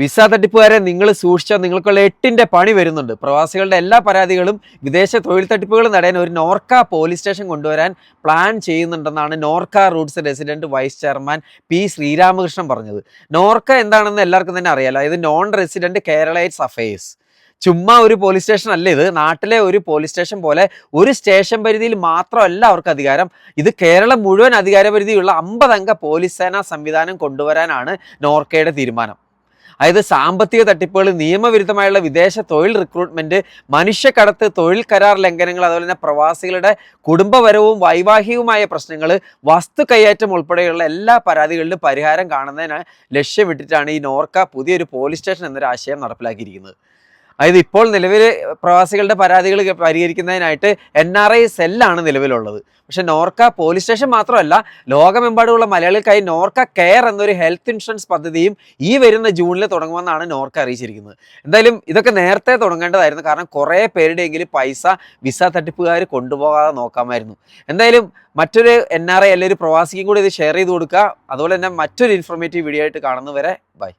Visa തട്ടിപ്പുകാരെ നിങ്ങൾ സൂക്ഷിച്ചാൽ നിങ്ങൾക്കുള്ള എട്ടിന്റെ പണി വരുന്നുണ്ട്. പ്രവാസികളുടെ എല്ലാ പരാതികളും വിദേശ തൊഴിൽ തട്ടിപ്പുകളും തടയാൻ ഒരു നോർക്ക പോലീസ് സ്റ്റേഷൻ കൊണ്ടുവരാൻ plan ചെയ്യുന്നുണ്ടെന്നാണ് NORKA roots resident vice chairman P Sreeramakrishnan പറഞ്ഞത്. നോർക്ക എന്താണെന്ന് എല്ലാവർക്കും തന്നെ അറിയാലോ. ഇത് നോൺ റെസിഡന്റ് കേരളൈറ്റ്സ് അഫയേഴ്സ്. ചുമ്മാ ഒരു പോലീസ് സ്റ്റേഷൻ അല്ല ഇത്. നാട്ടിലെ ഒരു പോലീസ് സ്റ്റേഷൻ പോലെ ഒരു സ്റ്റേഷൻ പരിധിയിൽ മാത്രമല്ല അവർക്ക് അധികാരം. ഇത് കേരളം മുഴുവൻ അധികാര പരിധിയുള്ള അമ്പതംഗ പോലീസ് സേനാ സംവിധാനം കൊണ്ടുവരാനാണ് നോർക്കയുടെ തീരുമാനം. അതായത് സാമ്പത്തിക തട്ടിപ്പുകൾ നിയമവിരുദ്ധമായുള്ള വിദേശ തൊഴിൽ റിക്രൂട്ട്മെന്റ് മനുഷ്യക്കടത്ത് തൊഴിൽ കരാർ ലംഘനങ്ങൾ അതുപോലെ തന്നെ പ്രവാസികളുടെ കുടുംബപരവും വൈവാഹികവുമായ പ്രശ്നങ്ങൾ വസ്തു കൈയേറ്റം ഉൾപ്പെടെയുള്ള എല്ലാ പരാതികളിലും പരിഹാരം കാണുന്നതിന് ലക്ഷ്യമിട്ടിട്ടാണ് ഈ നോർക്ക പുതിയൊരു പോലീസ് സ്റ്റേഷൻ എന്നൊരു ആശയം നടപ്പിലാക്കിയിരിക്കുന്നത്. അതായത് ഇപ്പോൾ നിലവിൽ പ്രവാസികളുടെ പരാതികൾ പരിഹരിക്കുന്നതിനായിട്ട് എൻ ആർ ഐ സെല്ലാണ് നിലവിലുള്ളത്. പക്ഷേ നോർക്ക പോലീസ് സ്റ്റേഷൻ മാത്രമല്ല ലോകമെമ്പാടുമുള്ള മലയാളികൾക്കായി നോർക്ക കെയർ എന്നൊരു ഹെൽത്ത് ഇൻഷുറൻസ് പദ്ധതിയും ഈ വരുന്ന ജൂണിൽ തുടങ്ങുമെന്നാണ് നോർക്ക അറിയിച്ചിരിക്കുന്നത്. എന്തായാലും ഇതൊക്കെ നേരത്തെ തുടങ്ങേണ്ടതായിരുന്നു. കാരണം കുറേ പേരുടെയെങ്കിലും പൈസ വിസ തട്ടിപ്പുകാർ കൊണ്ടുപോകാതെ നോക്കാമായിരുന്നു. എന്തായാലും മറ്റൊരു എൻ ആർ ഐ അല്ലെങ്കിൽ ഒരു പ്രവാസിക്കും കൂടി ഇത് ഷെയർ ചെയ്ത് കൊടുക്കുക. അതുപോലെ തന്നെ മറ്റൊരു ഇൻഫോർമേറ്റീവ് വീഡിയോ ആയിട്ട് കാണുന്നവരെ ബൈ